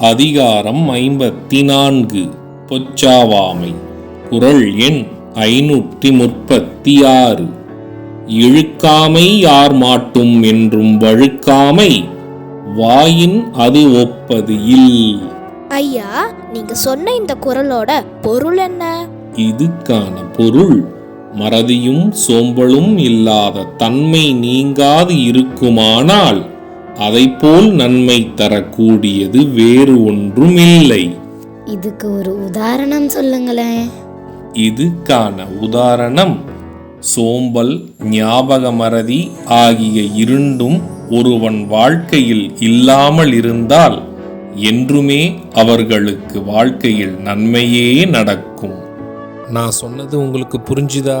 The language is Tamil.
அதிகாரம் ஐம்பத்தி நான்கு பொச்சாவாமை குரல் எண் ஐநூற்றி முப்பத்தி ஆறு இழுக்காமை யார் மாட்டும் என்றும் வழுக்காமை. வாயின் அது ஒப்பது இல். ஐயா நீங்க சொன்ன இந்த குரலோட பொருள் என்ன? இதுக்கான பொருள் மறதியும் சோம்பலும் இல்லாத தன்மை நீங்காது இருக்குமானால் அதைப்போல் நன்மை தரக்கூடியது வேறு ஒன்றும் இல்லை இதுக்கு ஒரு உதாரணம் சொல்லுங்களேன். இதுக்கான உதாரணம் சோம்பல் ஞாபக மறதி ஆகிய இருண்டும் ஒருவன் வாழ்க்கையில் இல்லாமல் இருந்தால் என்றுமே அவர்களுக்கு வாழ்க்கையில் நன்மையே நடக்கும். நான் சொன்னது உங்களுக்கு புரிஞ்சுதா?